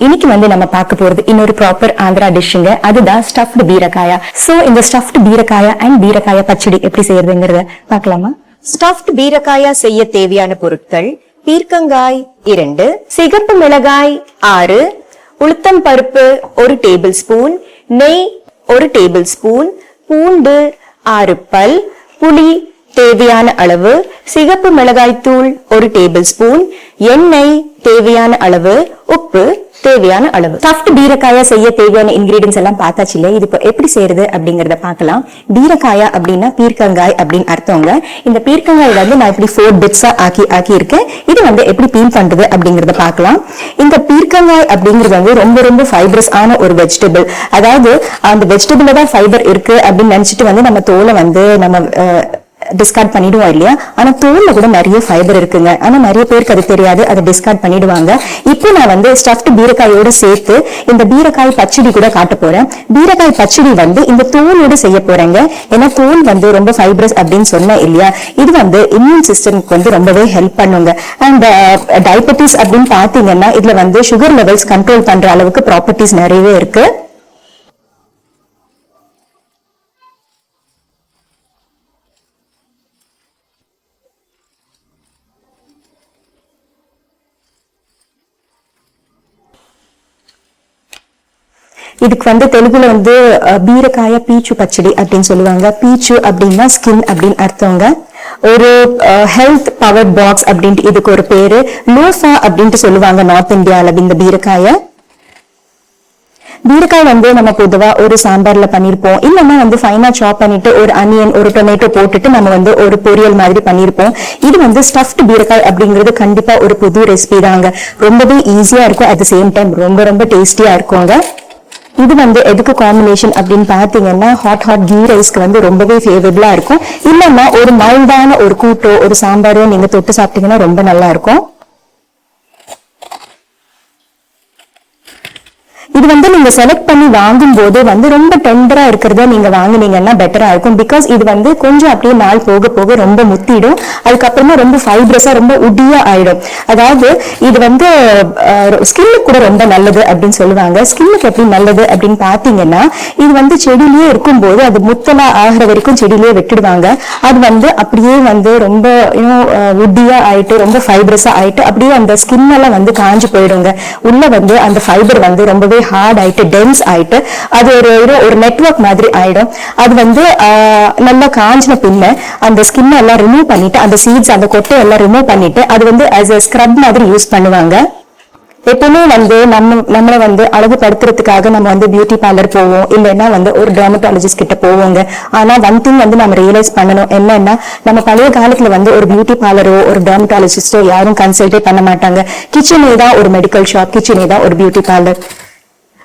இன்னைக்கு வந்து நம்ம பார்க்க போறது இன்னொரு ப்ராப்பர் ஆந்திரா டிஷ்ஷுங்க அதுதான் ஸ்டஃப்டு பீரக்காயா. சோ இந்த ஸ்டஃப்டு பீரக்காயா அண்ட் பீரக்காயா பச்சடி எப்படி செய்யறதுங்கிறத பார்க்கலாமா? ஸ்டஃப்ட் பீரக்காயா செய்ய தேவையான பொருட்கள் பீர்க்கங்காய் இரண்டு சிகப்பு மிளகாய் ஆறு உளுத்தம் பருப்பு ஒரு டேபிள் ஸ்பூன் நெய் ஒரு டேபிள் ஸ்பூன் பூண்டு ஆறு பல் புளி தேவையான அளவு சிகப்பு மிளகாய் தூள் ஒரு டேபிள் ஸ்பூன் எண்ணெய் தேவையான அளவு உப்பு தேவையான அளவு. சாஃப்ட் பீரக்காயா செய்ய தேவையான இன்கிரீடியன்ஸ் எல்லாம் பார்த்தாச்சு இல்லையா? இது இப்போ எப்படி செய்யறது அப்படிங்கறத பார்க்கலாம். பீரக்காயா அப்படின்னா பீர்க்கங்காய் அப்படின்னு அர்த்தங்க. இந்த பீர்க்கங்காய் வந்து நான் இப்படி ஃபோர் பிட்ஸா ஆக்கி ஆக்கி இருக்கேன் இது வந்து எப்படி பீல் பண்றது அப்படிங்கறத பார்க்கலாம். இந்த பீர்க்கங்காய் அப்படிங்கிறது வந்து ரொம்ப ரொம்ப ஃபைபரஸ் ஆன ஒரு வெஜிடபிள் அதாவது அந்த வெஜிடபிள்ல தான் ஃபைபர் இருக்கு அப்படின்னு நினைச்சிட்டு வந்து நம்ம தோலை வந்து நம்ம டிஸ்கார்ட் பண்ணிடுவோம் இல்லையா? ஆனா தோல்ல கூட நிறைய ஃபைபர் இருக்குங்க. ஆனா நிறைய பேருக்கு அது தெரியாது. அதை டிஸ்கார்ட் பண்ணிடுவாங்க. இப்போ நான் வந்து ஸ்டஃப்ட் பீரக்காயோட சேர்த்து இந்த பீரக்காய் பச்சடி கூட காட்ட போறேன். பீரக்காய் பச்சடி வந்து இந்த தோலோட செய்ய போறேங்க. ஏன்னா தோல் வந்து ரொம்ப ஃபைபரஸ் அப்படின்னு சொன்னேன் இல்லையா? இது வந்து இம்யூன் சிஸ்டம்க்கு வந்து ரொம்பவே ஹெல்ப் பண்ணுங்க. அண்ட் டயபெட்டிஸ் uh, அப்படின்னு பாத்தீங்கன்னா இதுல வந்து சுகர் லெவல்ஸ் கண்ட்ரோல் பண்ற அளவுக்கு ப்ராப்பர்ட்டிஸ் நிறையவே இருக்கு. இதுக்கு வந்து தெலுங்குல வந்து பீரக்காய பீச்சு பச்சடி அப்படின்னு சொல்லுவாங்க. பீச்சு அப்படின்னா ஸ்கின் அப்படின்னு அர்த்தங்க. ஒரு ஹெல்த் பவர் பாக்ஸ் அப்படின்ட்டு இதுக்கு ஒரு பேரு. லோசா அப்படின்ட்டு சொல்லுவாங்க நார்த் இந்தியால இந்த பீரக்காய. பீரக்காய் வந்து நம்ம பொதுவா ஒரு சாம்பார்ல பண்ணிருப்போம். இல்லைன்னா வந்து ஃபைனா சாப் பண்ணிட்டு ஒரு அனியன் ஒரு டொமேட்டோ போட்டுட்டு நம்ம வந்து ஒரு பொரியல் மாதிரி பண்ணிருப்போம். இது வந்து ஸ்டஃப்ட் பீரக்காய் அப்படிங்கிறது கண்டிப்பா ஒரு புது ரெசிபி தாங்க. ரொம்பவே ஈஸியா இருக்கும். அட் த சேம் டைம் ரொம்ப ரொம்ப டேஸ்டியா இருக்குங்க. இது வந்து எதுக்கு காம்பினேஷன் அப்படின்னு பார்த்தீங்கன்னா ஹாட் ஹாட் கீ ரைஸ்க்கு வந்து ரொம்பவே ஃபேவரபிளா இருக்கும். இல்லைன்னா ஒரு மைல்டான ஒரு கூட்டோ ஒரு சாம்பாரோ நீங்க தொட்டு சாப்பிட்டீங்கன்னா ரொம்ப நல்லா இருக்கும். இது வந்து நீங்க செலக்ட் பண்ணி வாங்கும் போது வந்து ரொம்ப டெண்டரா இருக்கிறத நீங்க வாங்கினீங்கன்னா பெட்டரா இருக்கும். பிகாஸ் இது வந்து கொஞ்சம் அப்படியே நாள் போக போக ரொம்ப முத்திடும். அதுக்கப்புறமா ரொம்ப ஃபைப்ரஸா ரொம்ப உடியா ஆயிடும். அதாவது இது வந்து ஸ்கின்னுக்கு கூட ரொம்ப நல்லது அப்படின்னு சொல்லுவாங்க. ஸ்கின்னுக்கு எப்படி நல்லது அப்படின்னு பாத்தீங்கன்னா இது வந்து செடியிலேயே இருக்கும்போது அது முத்தலா ஆகிற வரைக்கும் செடியிலேயே விட்டுடுவாங்க. அது வந்து அப்படியே வந்து ரொம்ப இன்னும் உட்டியா ஆயிட்டு ரொம்ப ஃபைப்ரஸா ஆயிட்டு அப்படியே அந்த ஸ்கின் எல்லாம் வந்து காஞ்சு போயிடுங்க. உள்ள வந்து அந்த ஃபைபர் வந்து ரொம்பவே ஹார்ட் ஆயிட்டு டென்ஸ் ஆயிட்டு அது ஒரு ஒரு- நெட்ஒர்க் நெட்வொர்க் மாதிரி ஆயிடும். அது வந்து நல்லா காஞ்சின பின்ன அந்த ஸ்கின் எல்லாம் ரிமூவ் பண்ணிட்டு அந்த சீட்ஸ் அந்த கொட்டை எல்லாம் ரிமூவ் பண்ணிட்டு அது வந்து ஆஸ் அ ஸ்க்ரப் மாதிரி யூஸ் பண்ணுவாங்க. எப்பவுமே வந்து நம்ம நம்மளை வந்து அழகுபடுத்துறதுக்காக நம்ம வந்து பியூட்டி பார்லர் போவோம். இல்லைன்னா வந்து ஒரு டெர்மட்டாலஜிஸ்ட் கிட்ட போவோங்க. ஆனா ஒன் திங் வந்து நம்ம ரியலைஸ் பண்ணணும். என்னன்னா நம்ம பழைய காலத்துல வந்து ஒரு பியூட்டி பார்லரோ ஒரு டெர்மட்டாலஜிஸ்டோ யாரும் கன்சல்டே பண்ண மாட்டாங்க. கிச்சனே தான் ஒரு மெடிக்கல் ஷாப் கிச்சனே தான் ஒரு பியூட்டி பார்லர்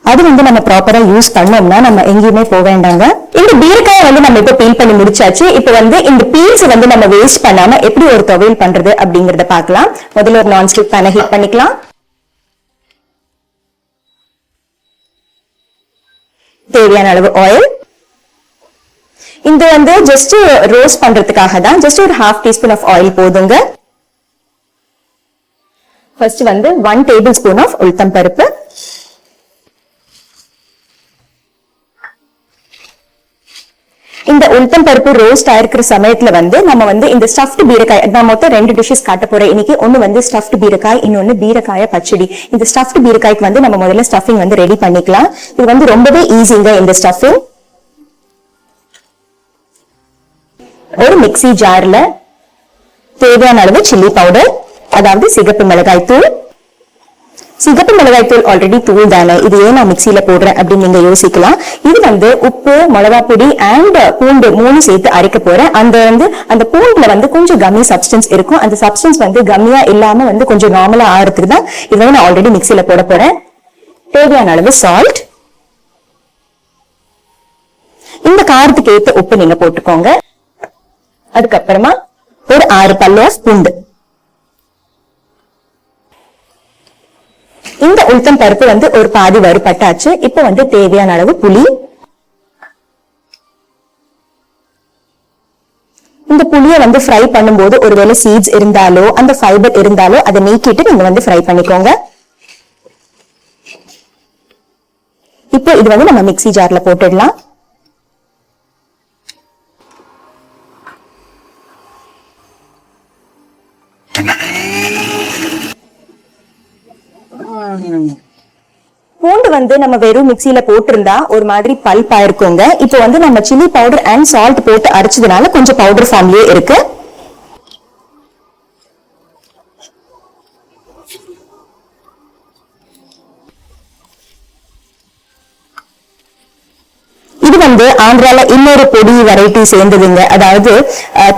அது வந்து நம்ம ப்ராப்பரா யூஸ் பண்ணோம்னா நம்ம எங்கேயுமே போக வேண்டாங்க. இந்த பீரக்காயை வந்து நம்ம இப்ப பீல் பண்ணி முடிச்சாச்சு. இப்ப வந்து இந்த பீல்ஸ் வந்து நம்ம வேஸ்ட் பண்ணாம எப்படி ஒரு துவையல் பண்றது அப்படிங்கறத பார்க்கலாம். முதல்ல ஒரு நான்ஸ்டிக் பேனை ஹீட் பண்ணிக்கலாம். தேவையான அளவு ஆயில் இது வந்து ஜஸ்ட் ரோஸ்ட் பண்றதுக்காக தான் ஜஸ்ட் ஒரு ஹாஃப் டீஸ்பூன் ஆஃப் ஆயில் போதுங்க. ஃபர்ஸ்ட் வந்து ஒன் டேபிள் ஸ்பூன் ஆஃப் உளுத்தம் பருப்பு இந்த உளுத்தம் பருப்பு ரோஸ்ட் ஆயிருக்கிற சமயத்துல வந்து நம்ம வந்து இந்த ஸ்டஃப்ட் பீரக்காய் நான் மொத்தம் ரெண்டு டிஷ்ஷஸ் காட்ட போறேன். இன்னைக்கு ஒன்னு வந்து ஸ்டஃப்ட் பீரக்காய் இன்னொன்னு பீரக்காய பச்சடி. இந்த ஸ்டஃப்ட் பீரக்காய்க்கு வந்து நம்ம முதல்ல ஸ்டஃபிங் வந்து ரெடி பண்ணிக்கலாம். இது வந்து ரொம்பவே ஈஸிங்க இந்த ஸ்டஃபிங் ஒரு மிக்ஸி ஜார்ல தேவையான அளவு சில்லி பவுடர் அதாவது சிகப்பு மிளகாய் தூள் சிகப்பு மிளகாய் தூள் ஆல்ரெடி தூள் தானே இது ஏன் நான் மிக்சியில போடுறேன் அப்படின்னு நீங்க யோசிக்கலாம். இது வந்து உப்பு மிளகா பொடி அண்ட் பூண்டு மூணு சேர்த்து அரைக்க போறேன். அந்த வந்து அந்த பூண்டுல வந்து கொஞ்சம் கம்மி சப்ஸ்டன்ஸ் இருக்கும். அந்த சப்ஸ்டன்ஸ் வந்து கம்மியா இல்லாம வந்து கொஞ்சம் நார்மலா ஆறதுக்கு தான் இது வந்து நான் ஆல்ரெடி மிக்சியில போட போறேன். தேவையான அளவு சால்ட் இந்த காரத்துக்கு ஏத்த உப்பு நீங்க போட்டுக்கோங்க. அதுக்கப்புறமா ஒரு ஆறு பல்லு பூண்டு. இந்த உளுத்தம் பருப்பு வந்து ஒரு பாதி வறுபட்டாச்சு. இப்போ வந்து தேவையான அளவு புளி. இந்த புளியை வந்து ஃப்ரை பண்ணும்போது ஒருவேளை சீட்ஸ் இருந்தாலோ அந்த ஃபைபர் இருந்தாலோ அதை நீக்கிட்டு நீங்க வந்து ஃப்ரை பண்ணிக்கோங்க. இப்போ இது வந்து நம்ம மிக்ஸி ஜார்ல போட்டுடலாம். வந்து நம்ம வெறும் மிக்சியில போட்டிருந்தா ஒரு மாதிரி பல்பா இருக்குங்க இப்போ வந்து நம்ம சில்லி பவுடர் அண்ட் சால்ட் போட்டு அரைச்சதுனால கொஞ்சம் பவுடர் ஃபார்ம்லயே இருக்கு. இது வந்து ஆந்திரால இன்னொரு பொடி வெரைட்டி சேர்ந்ததுங்க. அதாவது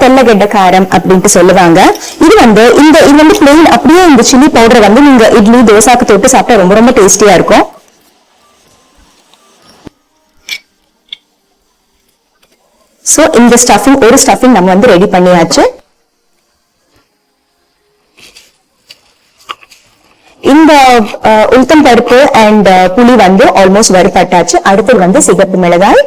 தெல்லகெட்ட காரம் அப்படின்ட்டு சொல்லுவாங்க. இது வந்து இந்த இது வந்து பிளெயின் அப்படியே இந்த சில்லி பவுடர் வந்து நீங்க இட்லி தோசாக்கு தொட்டு சாப்பிட்டா ரொம்ப ரொம்ப டேஸ்டியா இருக்கும். ஸோ இந்த ஸ்டஃபிங் ஒரு ஸ்டஃபிங் நம்ம வந்து ரெடி பண்ணியாச்சு. இந்த உளுத்தம் பருப்பு அண்ட் புளி வந்து ஆல்மோஸ்ட் வறுபட்டாச்சு. அடுத்தது வந்து சிகப்பு மிளகாய்.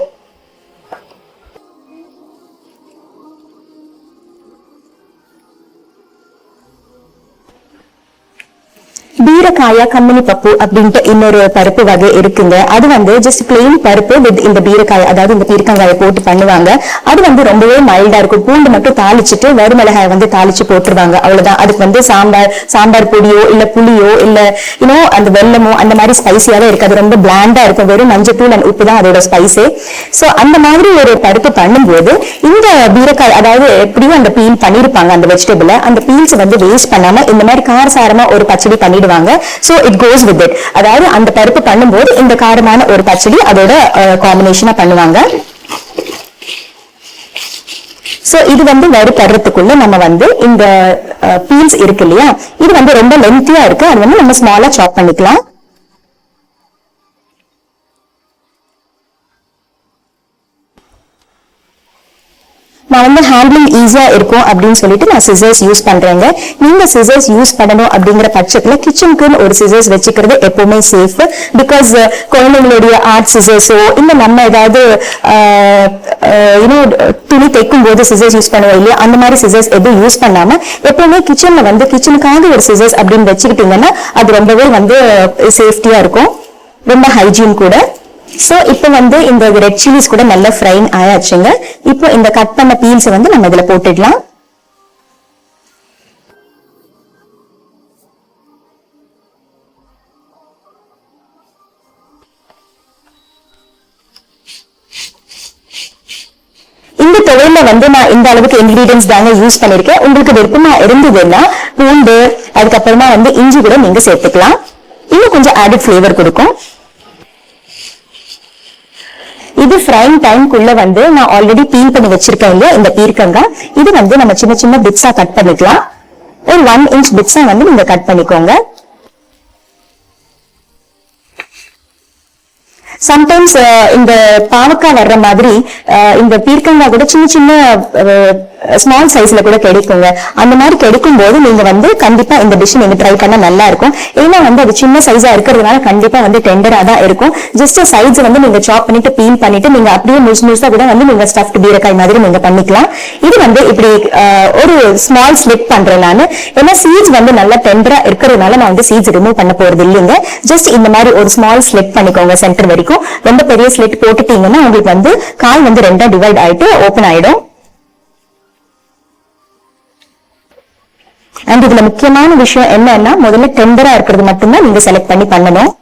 பீரக்காயா கம்மணி பப்பு அப்படின்ட்டு இன்னொரு பருப்பு வகை இருக்குங்க. அது வந்து ஜஸ்ட் பிளெயின் பருப்பு வித் இந்த பீரக்காய் அதாவது இந்த பீரக்காயை போட்டு பண்ணுவாங்க. அது வந்து ரொம்பவே மைல்டா இருக்கும். பூண்டு மட்டும் தாளிச்சுட்டு வறுமிளகாய் வந்து தாளிச்சு போட்டுருவாங்க. அவ்வளவுதான். அதுக்கு வந்து சாம்பார் சாம்பார் பொடியோ இல்ல புளியோ இல்ல இன்னும் அந்த வெல்லமோ அந்த மாதிரி ஸ்பைசியாவே இருக்காது. ரொம்ப பிளாண்டா இருக்கும். வெறும் மஞ்சத்தூள் அண்ட் உப்பு தான் அதோட ஸ்பைஸே சோ அந்த மாதிரி ஒரு பருப்பு பண்ணும்போது இந்த பீரக்காய் அதாவது எப்படியும் அந்த பீல் பண்ணிருப்பாங்க அந்த வெஜிடபிள அந்த பீல்ஸ் வந்து வேஸ்ட் பண்ணாம இந்த மாதிரி காரசாரமா ஒரு பச்சடி பண்ணிடுவாங்க. So it goes with it அதாவது அந்த பருப்பு பண்ணும்போது இந்த காரமான ஒரு பச்சடி அதோட காம்பினேஷனாக பண்ணுவாங்க. சோ இது வந்து வறுபடுறதுக்குள்ள நம்ம வந்து இந்த பீன்ஸ் இருக்கு இல்லையா? இது வந்து ரொம்ப லென்த்தியா இருக்கு. அது வந்து நம்ம ஸ்மாலா சாப் பண்ணிக்கலாம். நான் வந்து ஹேண்ட்லிங் ஈஸியாக இருக்கும் அப்படின்னு சொல்லிட்டு நான் சிசர்ஸ் யூஸ் பண்ணுறேங்க நீங்கள் சிசர்ஸ் யூஸ் பண்ணணும் அப்படிங்கிற பட்சத்தில் கிச்சனுக்குன்னு ஒரு சிசர்ஸ் வச்சுக்கிறது எப்பவுமே சேஃப் பிகாஸ் uh, குழந்தைங்களுடைய ஆர்ட் சிசர்ஸோ இல்லை நம்ம ஏதாவது இன்னும் துணி தைக்கும் போது சிசர்ஸ் யூஸ் பண்ணுவோம் இல்லையா? அந்த மாதிரி சிசர்ஸ் எதுவும் யூஸ் பண்ணாமல் எப்பவுமே கிச்சனில் வந்து கிச்சனுக்காக ஒரு சிசர்ஸ் அப்படின்னு வச்சுக்கிட்டீங்கன்னா அது ரொம்பவே வந்து சேஃப்டியாக இருக்கும். ரொம்ப ஹைஜீன் கூட. சோ இப்போ வந்து இந்த ரெட் சில்லிஸ் கூட நல்ல ஃப்ரைங் ஆயாச்சுங்க. இப்போ இந்த கட் பண்ண பீல்ஸ் வந்து நம்ம இதுல போட்டுடலாம். இந்த தொழில வந்து நான் இந்த அளவுக்கு இன்கிரீடியன்ஸ் தாங்க யூஸ் பண்ணிருக்கேன். உங்களுக்கு விருப்பமா இருந்ததுன்னா பூண்டு அதுக்கப்புறமா வந்து இஞ்சி கூட நீங்க சேர்த்துக்கலாம். இன்னும் கொஞ்சம் ஆடட் ஃபிளேவர் கொடுக்கும். இது ஃப்ரைங் டைம்க்குள்ள வந்து நான் ஆல்ரெடி பீல் பண்ணி வச்சிருக்கேன் இல்லையா இந்த பீர்க்கங்காய் இது வந்து நம்ம சின்ன சின்ன பிட்ஸா கட் பண்ணிக்கலாம். ஒரு ஒன் இன்ச் பிட்ஸா வந்து நீங்க கட் பண்ணிக்கோங்க. சம்டைம்ஸ் இந்த பாவக்காய் வர்ற மாதிரி இந்த பீர்க்கங்காய் கூட சின்ன சின்ன ஸ்மால் சைஸ்ல கூட கிடைக்குங்க. அந்த மாதிரி கிடைக்கும் போது நீங்க வந்து கண்டிப்பா இந்த டிஷ் நீங்க ட்ரை பண்ண நல்லா இருக்கும். ஏன்னா வந்து அது சின்ன சைஸா இருக்கிறதுனால கண்டிப்பா வந்து டெண்டரா தான் இருக்கும். ஜஸ்ட் சைஸ் வந்து நீங்க சாப் பண்ணிட்டு பீல் பண்ணிட்டு நீங்க அப்படியே முழுசு முழுசா கூட வந்து நீங்க ஸ்டஃப்ட் பீரக்காய் மாதிரி நீங்க பண்ணிக்கலாம். இது வந்து இப்படி ஒரு ஸ்மால் ஸ்லிப் பண்றேன் நான். ஏன்னா சீட்ஸ் வந்து நல்லா டெண்டரா இருக்கிறதுனால நான் வந்து சீட்ஸ் ரிமூவ் பண்ண போறது இல்லைங்க. ஜஸ்ட் இந்த மாதிரி ஒரு ஸ்மால் ஸ்லிப் பண்ணிக்கோங்க சென்டர் வரைக்கும். ரொம்ப பெரிய ஸ்லிட் போட்டுட்டீங்கன்னா உங்களுக்கு வந்து கால் வந்து ரெண்டா டிவைட் ஆயிட்டு ஓப்பன் ஆயிடும். அண்ட் இதுல முக்கியமான விஷயம் என்னன்னா முதல்ல டெண்டரா இருக்கிறது மட்டும்தான் நீங்க செலக்ட் பண்ணி பண்ணணும்.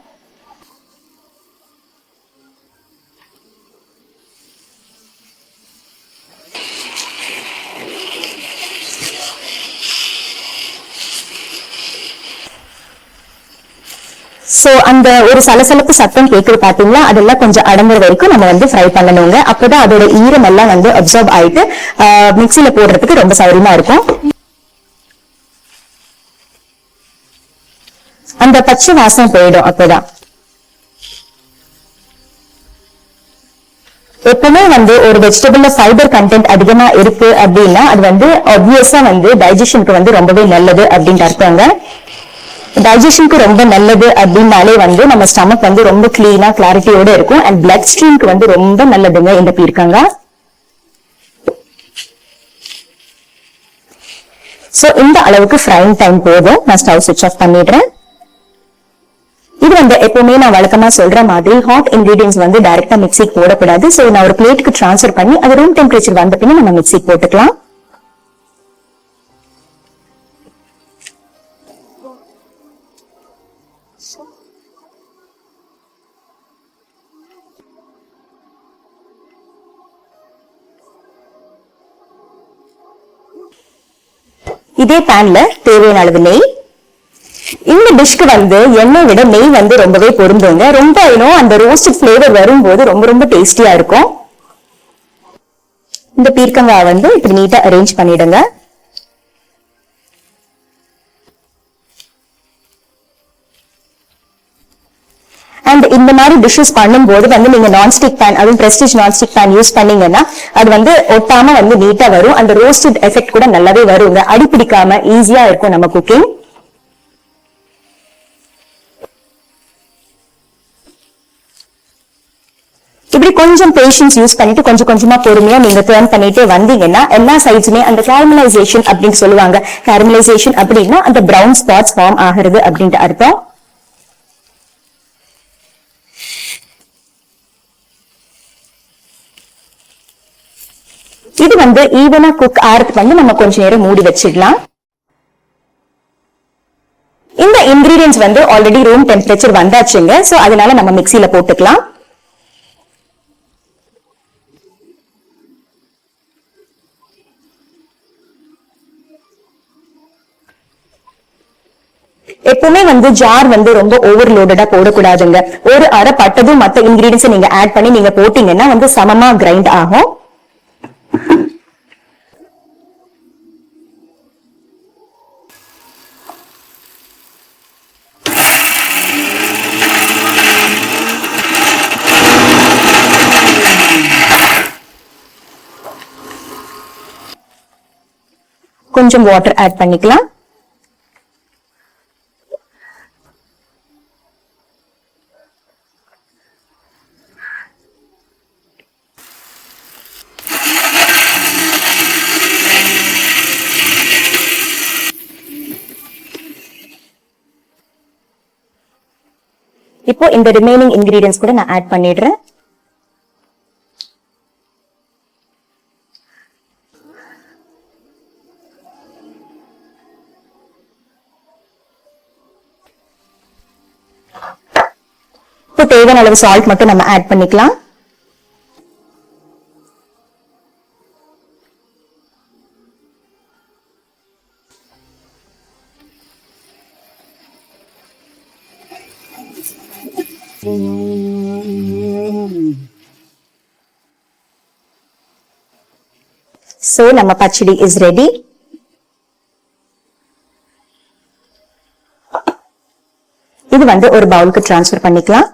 சோ அந்த ஒரு சலசலப்பு சத்தம் கேக்குது பார்த்தீங்களா அதெல்லாம் கொஞ்சம் அடங்குற வரைக்கும் நம்ம வந்து ஃப்ரை பண்ணணுங்க. அப்போதான் அதோட ஈரம் எல்லாம் வந்து அப்சர்வ் ஆயிட்டு மிக்சியில போடுறதுக்கு ரொம்ப சௌரியமா இருக்கும். அந்த பச்சை வாசம் போயிடும் அப்பதான். எப்பவுமே வந்து ஒரு வெஜிடபிள்ல ஃபைபர் கண்டென்ட் அதிகமா இருக்கு அப்படின்னா அது வந்து ஆப்வியஸா வந்து டைஜஷனுக்கு வந்து ரொம்பவே நல்லது அப்படின்ட்டு அர்த்தங்க. டைஜஷனுக்கு ரொம்ப நல்லது அப்படின்னாலே வந்து நம்ம ஸ்டமக் வந்து ரொம்ப கிளீனா கிளாரிட்டியோட இருக்கும். அண்ட் பிளட் ஸ்ட்ரீம்க்கு வந்து ரொம்ப நல்லதுங்க இந்த பீர்க்கங்க. சோ இந்த அளவுக்கு ஃப்ரைங் டைம் போதும். நான் ஸ்டவ் சுவிச் ஆஃப் பண்ணிடுறேன். இது வந்து எப்பவுமே நான் வழக்கமா சொல்ற மாதிரி ஹாட் இன்கிரீடியன்ஸ் வந்து டைரக்டா மிக்சிக்கு போடக்கூடாது. சோ நான் ஒரு பிளேட்டுக்கு ட்ரான்ஸ்ஃபர் பண்ணி அது ரூம் டெம்பரேச்சர் வந்த பின்ன நம்ம மிக்சிக்கு போட்டுக்கலாம். இதே பேன்ல தேவையான அளவு நெய் இந்த டிஷ்க்கு வந்து எண்ணெய் விட நெய் வந்து ரொம்பவே பொருந்துங்க. ரொம்ப இன்னும் அந்த ரோஸ்டட் ஃப்ளேவர் வரும்போது ரொம்ப ரொம்ப டேஸ்டியா இருக்கும். இந்த பீர்க்கங்காய் வந்து இப்படி நீட்டா அரேஞ்ச் பண்ணிடுங்க. அண்ட் இந்த மாதிரி டிஷ்ஷஸ் பண்ணும்போது வந்து நீங்க நான்ஸ்டிக் பேன் அதுவும் பிரஸ்டிஜ் நான்ஸ்டிக் பேன் யூஸ் பண்ணீங்கன்னா அது வந்து ஒட்டாம வந்து நீட்டா வரும். அந்த ரோஸ்டட் எஃபெக்ட் கூட நல்லாவே வருங்க. அடி பிடிக்காம ஈஸியா இருக்கும் நம்ம குக்கிங் இப்படி கொஞ்சம் பேஷன்ஸ் யூஸ் பண்ணிட்டு கொஞ்சம் கொஞ்சமா பொறுமையா நீங்க டேர்ன் பண்ணிட்டே வந்தீங்கன்னா எல்லா சைட்ஸுமே அந்த கேரமலைசேஷன் அப்படின்னு சொல்லுவாங்க. கேரமலைசேஷன் அப்படின்னா அந்த பிரவுன் ஸ்பாட்ஸ் ஃபார்ம் ஆகிறது அப்படின்ட்டு அர்த்தம். இது வந்து ஈவனா குக் ஆறதுக்கு வந்து நம்ம கொஞ்ச நேரம் மூடி வச்சிடலாம். இந்த இன்கிரீடியன்ஸ் வந்து ஆல்ரெடி ரூம் டெம்பரேச்சர் வந்தாச்சுங்க. சோ அதனால நம்ம மிக்சியில போட்டுக்கலாம். எப்பவுமே வந்து ஜார் வந்து ரொம்ப ஓவர்லோடடா போடக்கூடாதுங்க. ஒரு அரை பட்டதும் மற்ற இன்கிரீடியன்ஸ் நீங்க ஆட் பண்ணி நீங்க போட்டீங்கன்னா வந்து சமமா கிரைண்ட் ஆகும். கொஞ்சம் வாட்டர் ஆட் பண்ணிக்கலாம். இப்போ இந்த ரிமைனிங் இன்கிரீடியன்ஸ் கூட நான் ஆட் பண்ணிடுறேன். இப்போ தேவையான அளவு சால்ட் மட்டும் நம்ம ஆட் பண்ணிக்கலாம். சோ நம்ம பச்சடி இஸ் ரெடி இது வந்து ஒரு பவுலுக்கு டிரான்ஸ்ஃபர் பண்ணிக்கலாம்.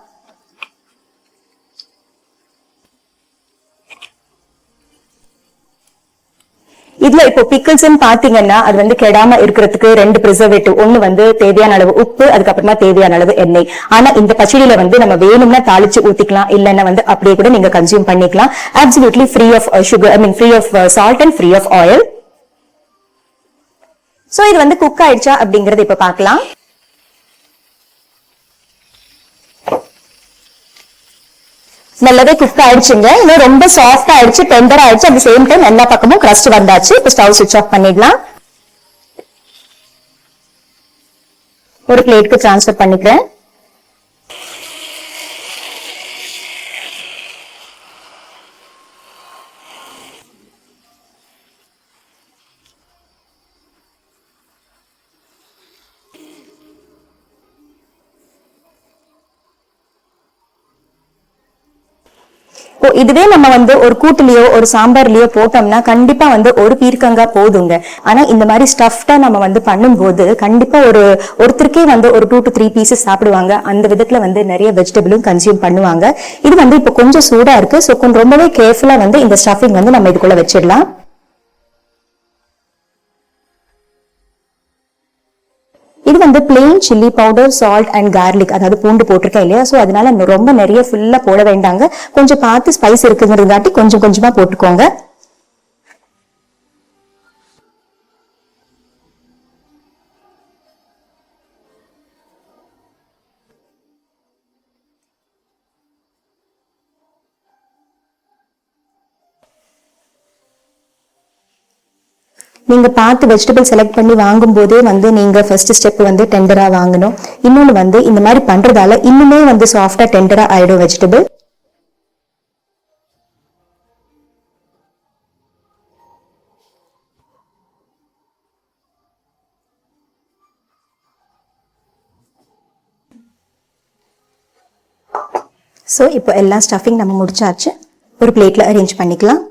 இதுல இப்போ பிக்கிள்ஸ் பாத்தீங்கன்னா அது வந்து கெடாம இருக்கிறதுக்கு ரெண்டு பிரிசர்வேட்டிவ் ஒண்ணு வந்து தேவையான அளவு உப்பு அதுக்கப்புறமா தேவையான அளவு எண்ணெய். ஆனா இந்த பச்சடியில வந்து நம்ம வேணும்னா தாளிச்சு ஊத்திக்கலாம் இல்லைன்னா வந்து அப்படியே கூட நீங்க கன்சியூம் பண்ணிக்கலாம். Absolutely free of sugar I mean free of salt and free of oil so இது வந்து குக் ஆயிடுச்சா அப்படிங்கறது இப்ப பார்க்கலாம் நல்லாவே குக் ஆயிடுச்சுங்க. இன்னும் ரொம்ப சாஃப்ட் ஆயிடுச்சு டெண்டர் ஆயிடுச்சு. அட் சேம் டைம் எல்லா பக்கமும் கிரஸ்ட் வந்தாச்சு. இப்போ ஸ்டவ் சுவிச் ஆஃப் பண்ணிடலாம். ஒரு பிளேட்க்கு டிரான்ஸ்ஃபர் பண்ணிக்கிறேன். இதுவே நம்ம வந்து ஒரு கூட்டுலயோ ஒரு சாம்பார்லயோ போட்டோம்னா கண்டிப்பா வந்து ஒரு பீர்க்கங்காய் போதுங்க. ஆனா இந்த மாதிரி ஸ்டஃப்டா நம்ம வந்து பண்ணும்போது கண்டிப்பா ஒரு ஒருத்தருக்கே வந்து ஒரு டூ டு த்ரீ பீசஸ் சாப்பிடுவாங்க. அந்த விதத்துல வந்து நிறைய வெஜிடபிளும் கன்சியூம் பண்ணுவாங்க. இது வந்து இப்போ கொஞ்சம் சூடா இருக்கு. ஸோ கொஞ்சம் ரொம்பவே கேர்ஃபுல்லா வந்து இந்த ஸ்டஃபிங் வந்து நம்ம இதுக்குள்ள வச்சிடலாம். இது வந்து plain chilli powder salt and garlic அதாவது பூண்டு போட்டிருக்கேன் இல்லையா? சோ அதனால ரொம்ப நிறைய ஃபுல்லா போட வேண்டாங்க. கொஞ்சம் பார்த்து ஸ்பைஸ் இருக்குங்கிறதாட்டி கொஞ்சம் கொஞ்சமா போட்டுக்கோங்க. நீங்கள் பார்த்து வெஜிடபிள் செலக்ட் பண்ணி வாங்கும் போதே வந்து நீங்க ஃபர்ஸ்ட் ஸ்டெப் வந்து டெண்டராக வாங்கணும். இன்னொன்னு வந்து இந்த மாதிரி பண்றதால இன்னுமே வந்து சாஃப்டா டெண்டராக ஆயிடும் வெஜிடபிள் ஸோ இப்போ எல்லா ஸ்டஃபிங் நம்ம முடிச்சாச்சு. ஒரு பிளேட்டில் அரேஞ்ச் பண்ணிக்கலாம்.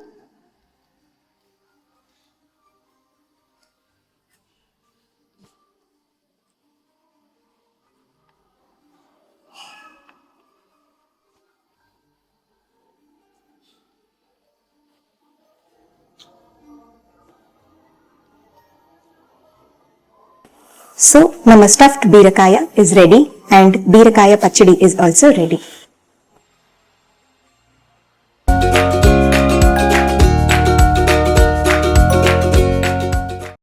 So, nama stuffed birakai is ready and birakai pachadi is also ready.